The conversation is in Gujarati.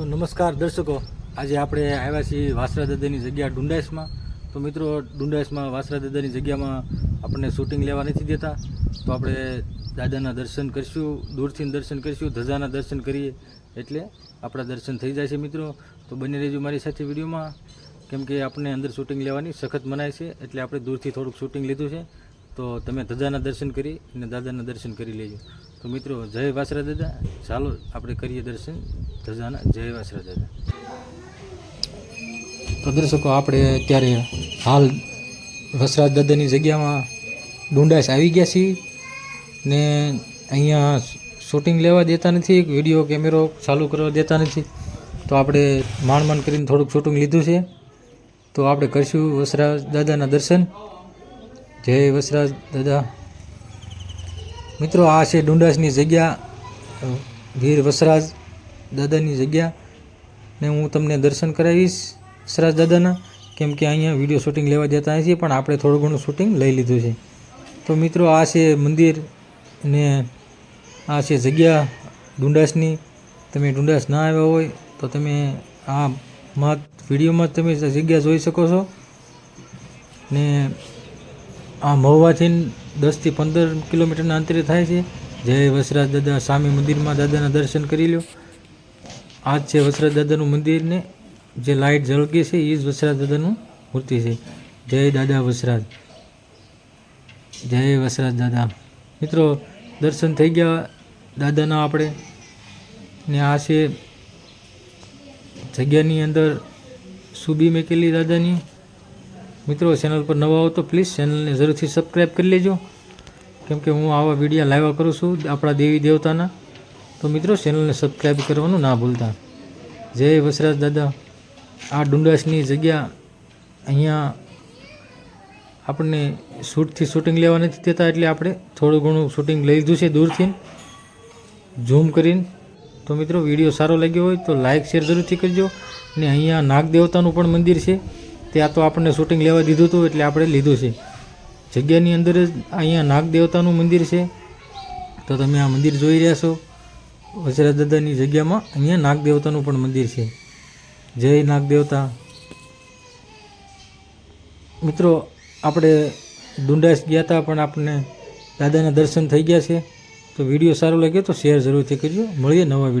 તો નમસ્કાર દર્શકો. આજે આપણે આવ્યા છીએ વાસરા દાદાની જગ્યા ડુંડાઈસમાં. તો મિત્રો, ડુંડાઈસમાં વાસરા દાદાની જગ્યામાં આપણને શૂટિંગ લેવા નથી દેતા. તો આપણે દાદાના દર્શન કરીશું, દૂરથી દર્શન કરીશું, ધજાના દર્શન કરીએ. એટલે આપણા દર્શન થઈ જાય છે મિત્રો. તો બની રહેજો મારી સાથે વિડીયોમાં. કેમ કે આપણે અંદર શૂટિંગ લેવાની સખત મનાય છે. એટલે આપણે દૂરથી થોડુંક શૂટિંગ લીધું છે. તો તમે ધજાના દર્શન કરી અને દાદાના દર્શન કરી લેજો. તો મિત્રો, જય વાસરા દાદા. ચાલો, આપણે કરીએ દર્શન. ધજાના જય વાસરા દાદા તો દર્શકો, આપણે અત્યારે હાલ વસરાજ દાદાની જગ્યામાં ડુંડાસ આવી ગયા છીએ ને અહીંયા શૂટિંગ લેવા દેતા નથી વીડિયો કેમેરો ચાલુ કરવા દેતા નથી. તો આપણે માંડ માંડ કરીને થોડુંક શૂટિંગ લીધું છે. તો આપણે કરીશું વસરાજ દાદાના દર્શન. જય વસરાજ દાદા. મિત્રો, આ છે ડુંડાસની જગ્યા વીર વસરાજ. દાદાની જગ્યા ને હું તમને દર્શન કરાવીશ વસરાજ દાદાના, કેમ કે અહીંયા વીડિયો શૂટિંગ લેવા જતા છીએ, પણ આપણે થોડું ઘણું શૂટિંગ લઈ લીધું છે. તો મિત્રો, આ છે મંદિર ને આ છે જગ્યા ડુંડાસની. તમે ડુંડાસ ના આવ્યા હોય, તો તમે આ મત વિડીયોમાં તમે જગ્યા જોઈ શકો છો. ને આ મહુવાથી દસથી પંદર કિલોમીટરના અંતરે થાય છે. જય વસરાજ દાદા, સ્વામી મંદિરમાં દાદાના દર્શન કરી લો આ જ છે વસરાજ દાદાનું મંદિરને જે લાઇટ ઝળકી છે એ જ વસરાજ દાદાનું મૂર્તિ છે. જય દાદા વસરાજ. જય વસરાજ દાદા. મિત્રો, દર્શન થઈ ગયા દાદાના આપણે. ને આ છે જગ્યાની અંદર સુબી મેકેલી દાદાની. મિત્રો ચેનલ પર નવા હો તો પ્લીઝ ચેનલને જરૂરથી સબસ્ક્રાઈબ કરી લેજો. કેમ કે હું આવા વિડીયા લાવ્યા કરું છું આપણા દેવી દેવતાના. તો મિત્રો ચેનલને સબસ્ક્રાઈબ કરવાનું ના ભૂલતા. જય વસરાજ દાદા. આ ડુંડાસની જગ્યા અહીંયા આપણને શૂટથી શૂટિંગ લેવા નથી થતા એટલે આપણે થોડું ઘણું શૂટિંગ લઈ લીધું છે દૂરથી. ઝૂમ કરીને. તો મિત્રો વીડિયો સારો લાગ્યો હોય તો લાઇક શેર જરૂરથી કરજો. ને અહીંયા નાગદેવતાનું પણ મંદિર છે. ત્યાં તો આપણને શૂટિંગ લેવા દીધું હતું એટલે આપણે લીધું છે. જગ્યાની અંદર જ અહીંયા નાગદેવતાનું મંદિર છે. તો તમે આ મંદિર જોઈ રહ્યા છો. વજરાજ દાદાની જગ્યામાં અહીંયા નાગદેવતાનું પણ મંદિર છે. જય નાગદેવતા. મિત્રો, આપણે ડુંડાસ ગયા હતા, પણ આપણને દાદાના દર્શન થઈ ગયા છે. તો વીડિયો સારો લાગ્યો તો શેર જરૂરથી કરજો. મળીએ નવા વીડિયો